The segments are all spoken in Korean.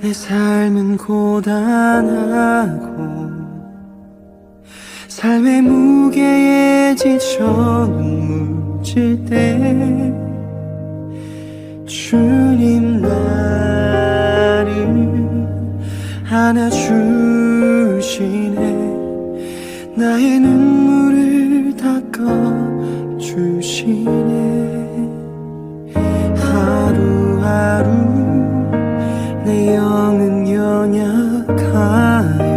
내 삶은 고단하고 삶의 무게에 지쳐 눈물 질 때 주님 나를 안아주시네. 나의 눈 연약하여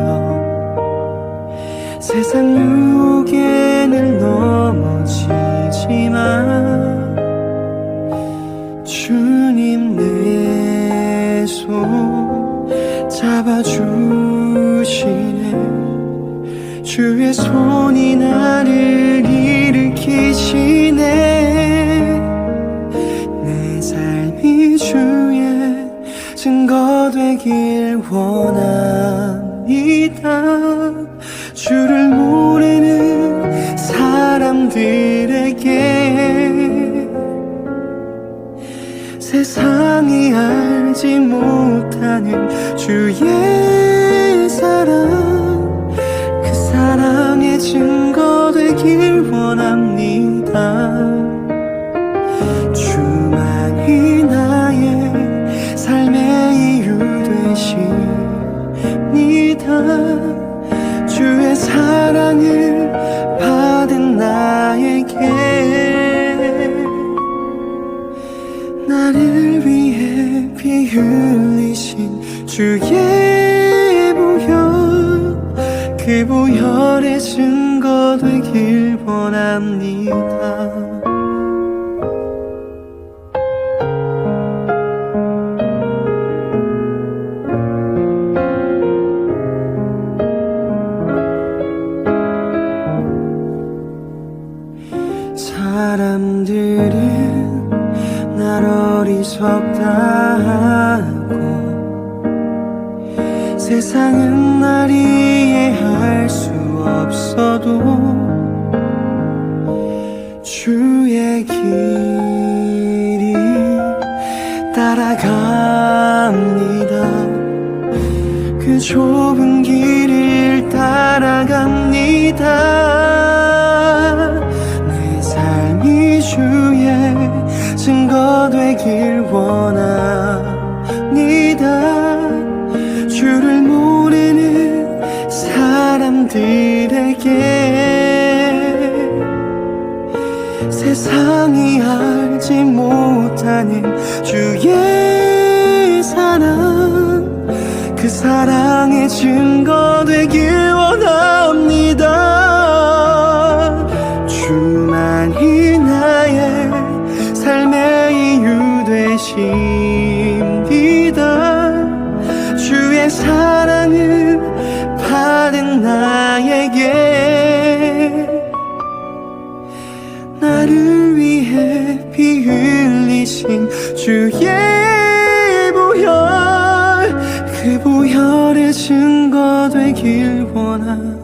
세상 유혹에 늘 넘어지지만 주님 내 손 잡아주시네. 주의 손이 나를 일으키시네 세상이 알지 못하는 주의 사랑 나를 위해 피 흘리신 주의 보혈 그 보혈의 증거 되길 원합니다. 사람들은 날 어리석다 하고 세상은 날 이해할 수 없어도 주의 길이 따라갑니다. 그 좁은 길을 따라갑니다 세상이 알지 못하는 주의 사랑. 그 사랑의 증거 되길 원합니다. 주만이 나의 삶의 이유 되십니다. 주의 사랑을 받은 주의 보혈 그 보혈의 증거 되길 원합니다